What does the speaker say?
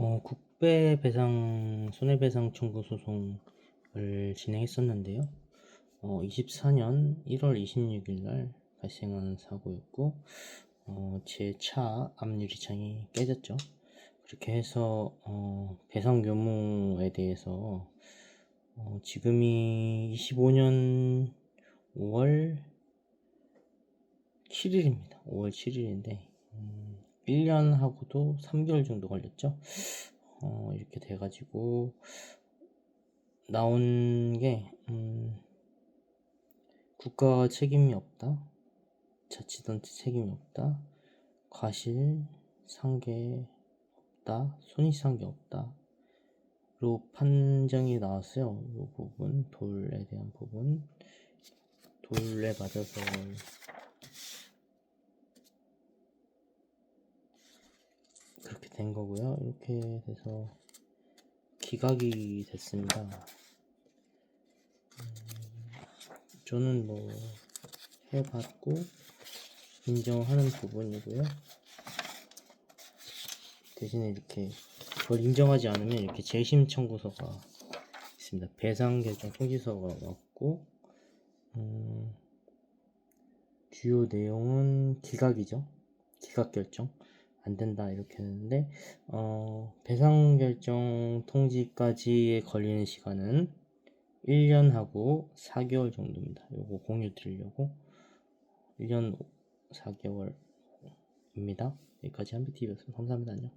어, 국배 배상, 손해배상 청구 소송을 진행했었는데요. 어, 24년 1월 26일 날 발생한 사고였고, 어, 제 차 앞 유리창이 깨졌죠. 그렇게 해서, 어, 배상 규모에 대해서, 어, 지금이 25년 5월 7일입니다. 5월 7일인데, 1년 하고도 3개월 정도 걸렸죠. 어, 이렇게 돼가지고, 나온 게, 음, 국가 책임이 없다. 자치단체 책임이 없다. 과실, 상계 없다. 손익상계 없다. 로 판정이 나왔어요. 이 부분, 돌에 대한 부분. 돌에 맞아서 그렇게 된 거고요. 이렇게 돼서 기각이 됐습니다. 음, 저는 뭐 해봤고 인정하는 부분이고요. 대신에 이렇게 그걸 인정하지 않으면 이렇게 재심 청구서가 있습니다. 배상 결정 통지서가 왔고 음, 주요 내용은 기각이죠. 기각 결정 안 된다 이렇게 했는데 어, 배상 결정 통지까지 걸리는 시간은 1년하고 4개월 정도입니다. 요거 공유 드리려고 1년 4개월입니다. 여기까지 한비TV였습니다. 감사합니다. 안녕.